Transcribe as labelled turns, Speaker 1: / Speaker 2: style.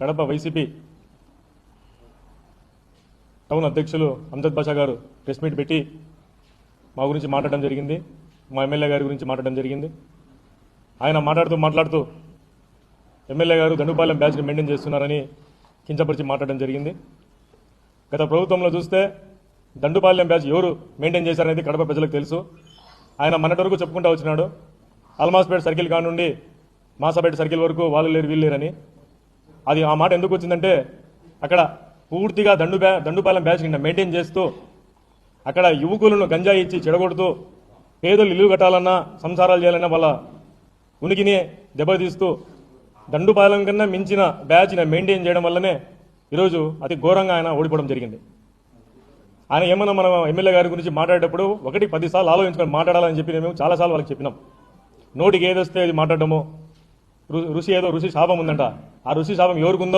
Speaker 1: Kadapa YCP town అధ్యక్షులు అమ్జద్ బాషా గారు press meet పెట్టి మా గురించి మాట్లాడడం జరిగింది. మా ఎమ్మెల్యే గారి గురించి మాట్లాడడం జరిగింది. ఆయన మాట్లాడుతూ మాట్లాడుతూ ఎమ్మెల్యే గారు దండుపాలెం బ్యాచ్ని మెయింటైన్ చేస్తున్నారని కించపరిచి మాట్లాడడం జరిగింది. గత ప్రభుత్వంలో చూస్తే దండుపాలెం బ్యాచ్ ఎవరు మెయింటైన్ చేశారనేది కడప ప్రజలకు తెలుసు. ఆయన మొన్నటి వరకు చెప్పుకుంటూ వచ్చినాడు. అల్మాస్పేట సర్కిల్ కానుండి మాసాపేట సర్కిల్ వరకు వాళ్ళు లేరు వీళ్ళు లేరని. అది ఆ మాట ఎందుకు వచ్చిందంటే అక్కడ పూర్తిగా దండు బ్యా దండుపాలెం బ్యాచ్ కింద మెయింటైన్ చేస్తూ అక్కడ యువకులను గంజాయి ఇచ్చి చెడగొడుతూ పేదలు ఇల్లు కట్టాలన్నా సంసారాలు చేయాలన్నా వాళ్ళ ఉనికిని దెబ్బతీస్తూ దండుపాలెం కన్నా మించిన బ్యాచ్ని మెయింటైన్ చేయడం వల్లనే ఈరోజు అతి ఘోరంగా ఆయన ఓడిపోవడం జరిగింది. ఆయన ఏమన్నా మనం ఎమ్మెల్యే గారి గురించి మాట్లాడేటప్పుడు ఒకటి పదిసార్లు ఆలోచించుకొని మాట్లాడాలని చెప్పి మేము చాలాసార్లు వాళ్ళకి చెప్పినాం. నోటికి ఏదొస్తే అది మాట్లాడడము ఋషి ఏదో ఋషి శాపం ఉందంట. ఆ ఋషి శాపం ఎవరికి ఉందో